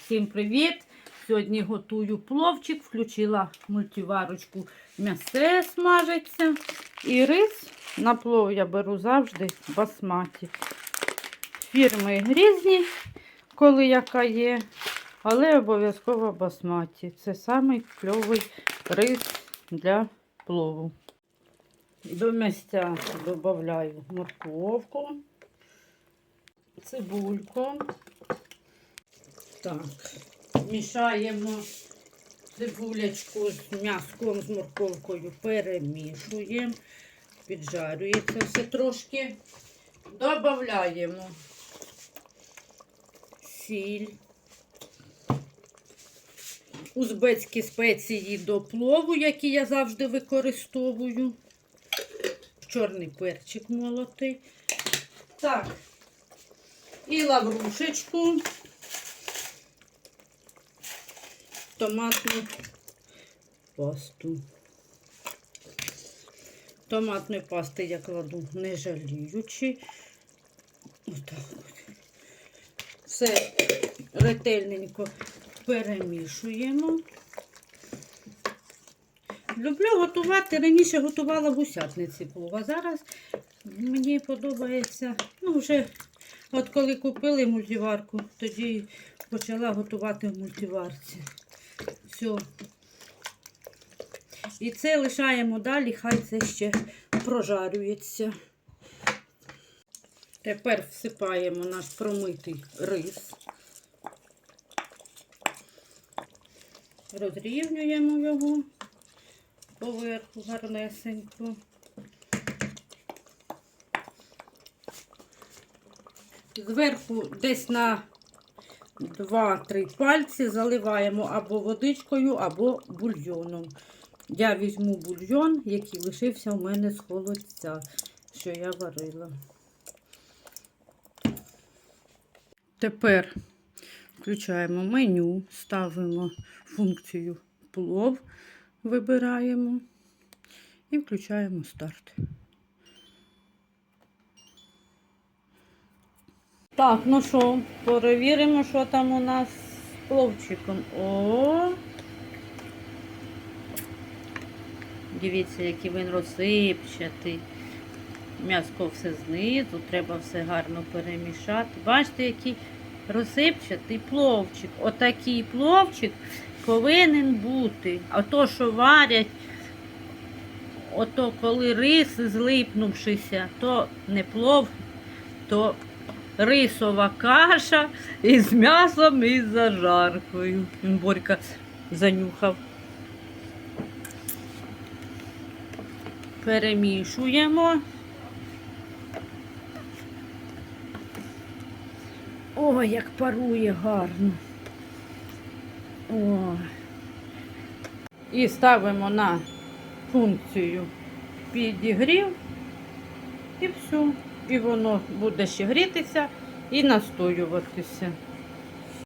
Всім привіт! Сьогодні готую пловчик, включила мультиварочку, м'ясе смажиться. І рис на плов я беру завжди басматі. Фірми різні, коли яка є, але обов'язково басматі. Це самий кльовий рис для плову. До місця додаю морковку, цибульку. Так, мішаємо цибулячку з м'яском, з морковкою, перемішуємо, піджарюється все трошки. Додаємо сіль, узбецькі спеції до плову, які я завжди використовую. Чорний перчик молотий. Так, і лаврушечку. Томатну пасту. Томатної пасти я кладу не жаліючи. Отак от. Все ретельненько перемішуємо. Люблю готувати. Раніше готувала гусятниці плов, а зараз мені подобається, ну, вже от коли купили мультиварку, тоді почала готувати в мультиварці. Все. І це лишаємо далі, хай це ще прожарюється. Тепер всипаємо наш промитий рис. Розрівнюємо його поверху гарнесенько. Зверху десь на 2-3 пальці заливаємо або водичкою, або бульйоном. Я візьму бульйон, який лишився у мене з холодця, що я варила. Тепер включаємо меню, ставимо функцію плов, вибираємо і включаємо старт. Так, ну що, перевіримо, що там у нас з пловчиком. О! Дивіться, який він розсипчатий. М'яско все знизу, треба все гарно перемішати. Бачите, який розсипчатий пловчик. Отакий пловчик повинен бути. А то, що варять, ото коли рис злипнувшися, то не плов, то рисова каша із м'ясом і зажаркою. Він Борька занюхав. Перемішуємо. Ой, як парує гарно. О. І ставимо на функцію підігрів і все. І воно буде ще грітися і настоюватися.